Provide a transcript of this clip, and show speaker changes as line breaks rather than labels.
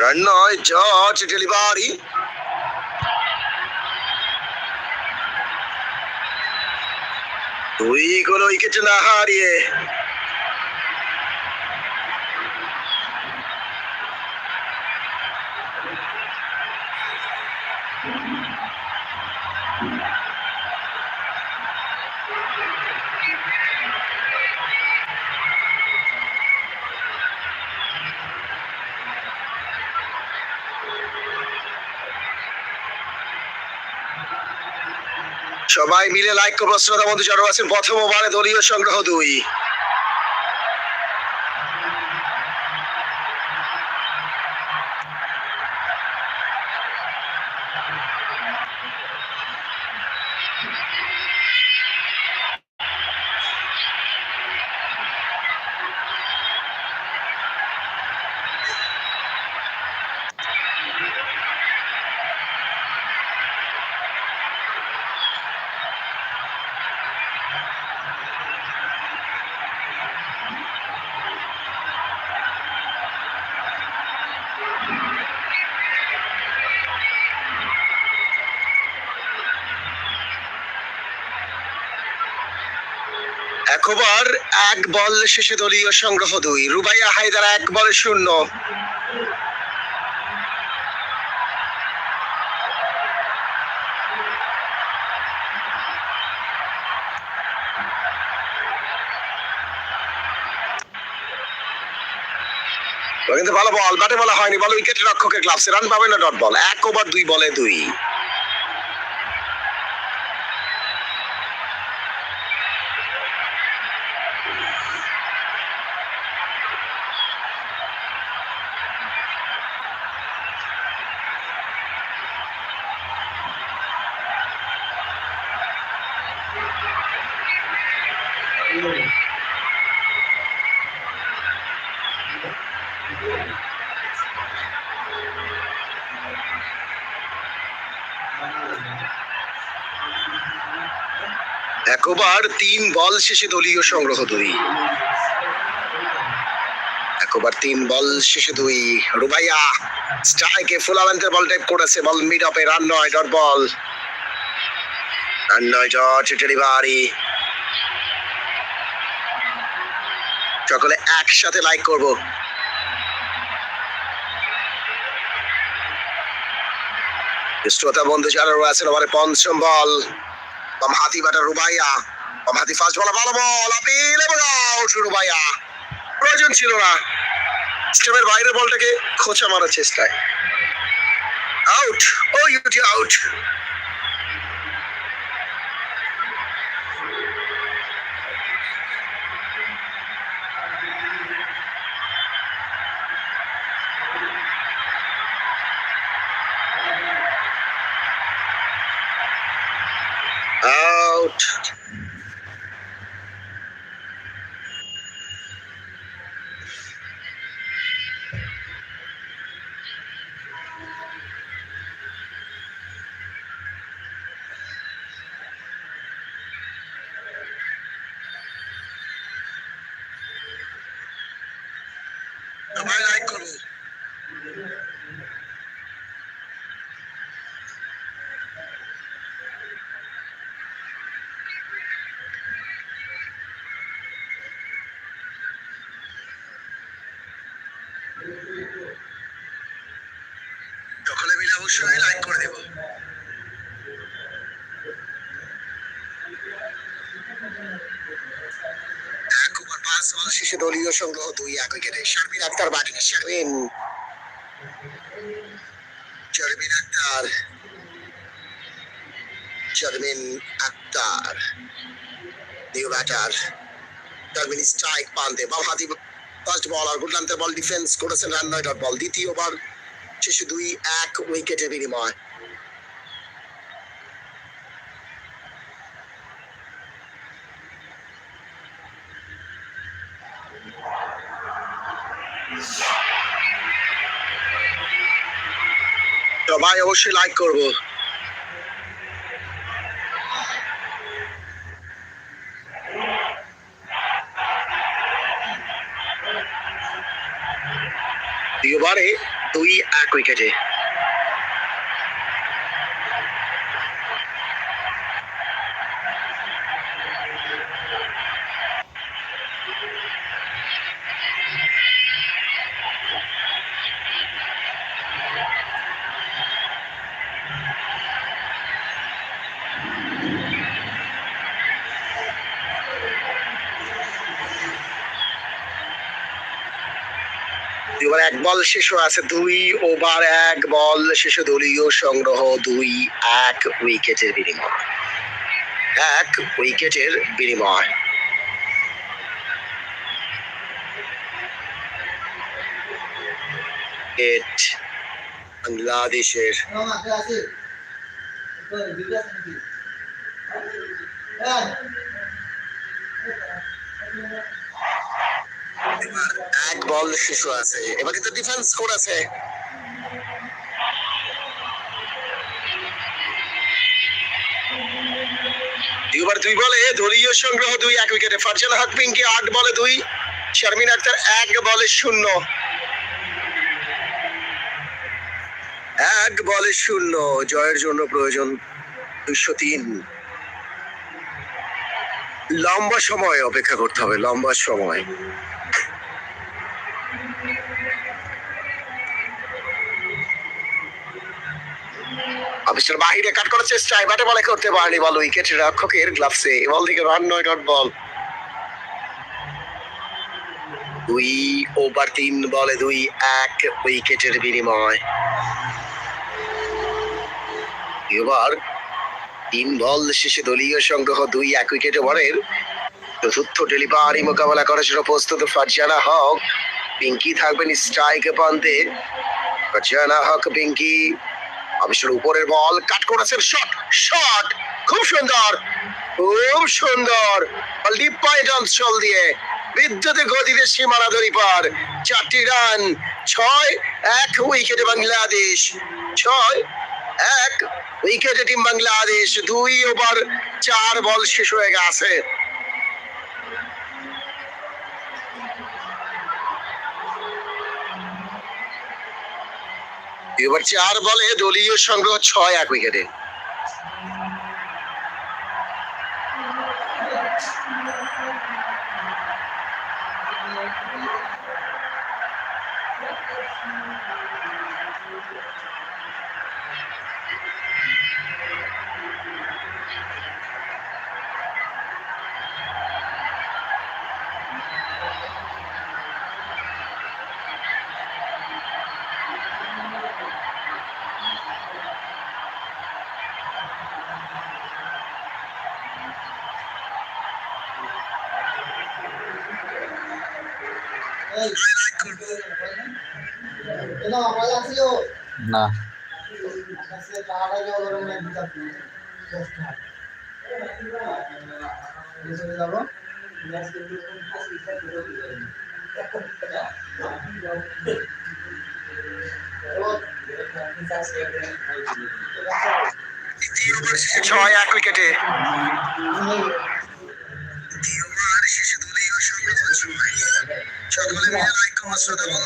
Run নয় George delivery দুই গোল wicket না হারিয়ে। সবাই মিলে লাইক করব শ্রোতা বন্ধু যারা আছেন প্রথম ওভারে দলীয় সংগ্রহ দুই। ওভার, এক বল শেষে দলীয় সংগ্রহ দুই। রুবাইয়া হায়দার এক বলে শূন্য। কিন্তু ভালো বল, ব্যাটে বলা হয়নি। বল উইকেট রক্ষকের গ্লাভসে রান পাবে না ডট বল। এক ওভার, দুই বলে দুই। এক ওভার তিন বল শেষে দলীয় সংগ্রহ দুই। একবার তিন বল শেষে দুই। রুবাইয়া স্ট্রাইকে ফুলামেন্টের বল টাইপ করেছে, বল মিড অফে রান নয়, ডট বল। রান নয়, জর্জ ডেলিভারি সকলে একসাথে লাইক করব। শ্রোতা বন্ধু যারা রয়েছেন আমার পঞ্চম বল। বাম হাতি বাটা রুবাইয়া। বাম হাতি ফার্স্ট বলা ভালো বল আপিল এবং আউট রুবাইয়া। প্রয়োজন ছিল না। স্টেমের বাইরের বলটাকে খোঁচা মারার চেষ্টায়। Out O U T out সবাই লাইক করো অবশ্যই লাইক করে দেবো। এক বল দলীয় সংগ্রহ দুই, এক উইকেটে Sharmin Akter batting Sharmin. Sharmin Akter. Sharmin Akter. New batter Sharmin strike পান্তে। বাম হাতি ফার্স্ট বল আর গুডলান্তের বল ডিফেন্স করেছেন রান নয় ডট বল দ্বিতীয় ওভার শেষে দুই এক উইকেটের বিনিময় সবাই অবশ্যই লাইক করব। দ্বিতীয়বারে দুই এক উইকেটে এবার এক বল শেষ আছে দুই, ওভার এক বল শেষে দলীয় সংগ্রহ দুই, এক উইকেটের বিনিময়। এক উইকেটের বিনিময়। এট বাংলাদেশের এবার এক বল হয়ে আছে। এবার কিন্তু ডিফেন্স করেছে দুইবার দুই বলে দলীয় সংগ্রহ দুই, এক উইকেটে ফারজান হক পিঙ্কি আট বলে দুই, শারমিন আক্তার এক বলে শূন্য। এক বলে শূন্য, জয়ের জন্য প্রয়োজন দুইশো তিন। লম্বা সময় অপেক্ষা করতে হবে, লম্বা সময়। অফিসের বাহিরে কাট করার চেষ্টায় ব্যাটে বলে করতে পারেনি, বল উইকেট রক্ষকের গ্লাভসে বল থেকে রান নয় ডট বল দুই ওভার তিন বলে দুই, এক উইকেটের বিনিময়। এবার তিন বল শেষে দলীয় সংগ্রহ, দুই এক উইকেট ওভারের। চতুর্থ ডেলিভারি মোকাবেলা করার জন্য প্রস্তুত ফারজানা হক। পিঙ্কি থাকবেন স্ট্রাইক পান্তে। ফারজানা হক, পিঙ্কি। অবশ্যই উপরের বল, কাট করেছেন শট শট খুব সুন্দর খুব সুন্দর। বল ডিপ পয়েন্ট দিয়ে বিদ্যুতে গতিতে সীমানা দড়ি পার। চারটি রান, ছয়, এক উইকেটে বাংলাদেশ, ছয়, এক উইকেটে টিম বাংলাদেশ। দুই ওভার, চার বল শেষ হয়ে গেছে। এবার চার বলে দলীয় সংগ্রহ ছয় এক উইকেটে
না।
ছয় এক উইকেটে Çok önemli bir ikon aslında bunlar.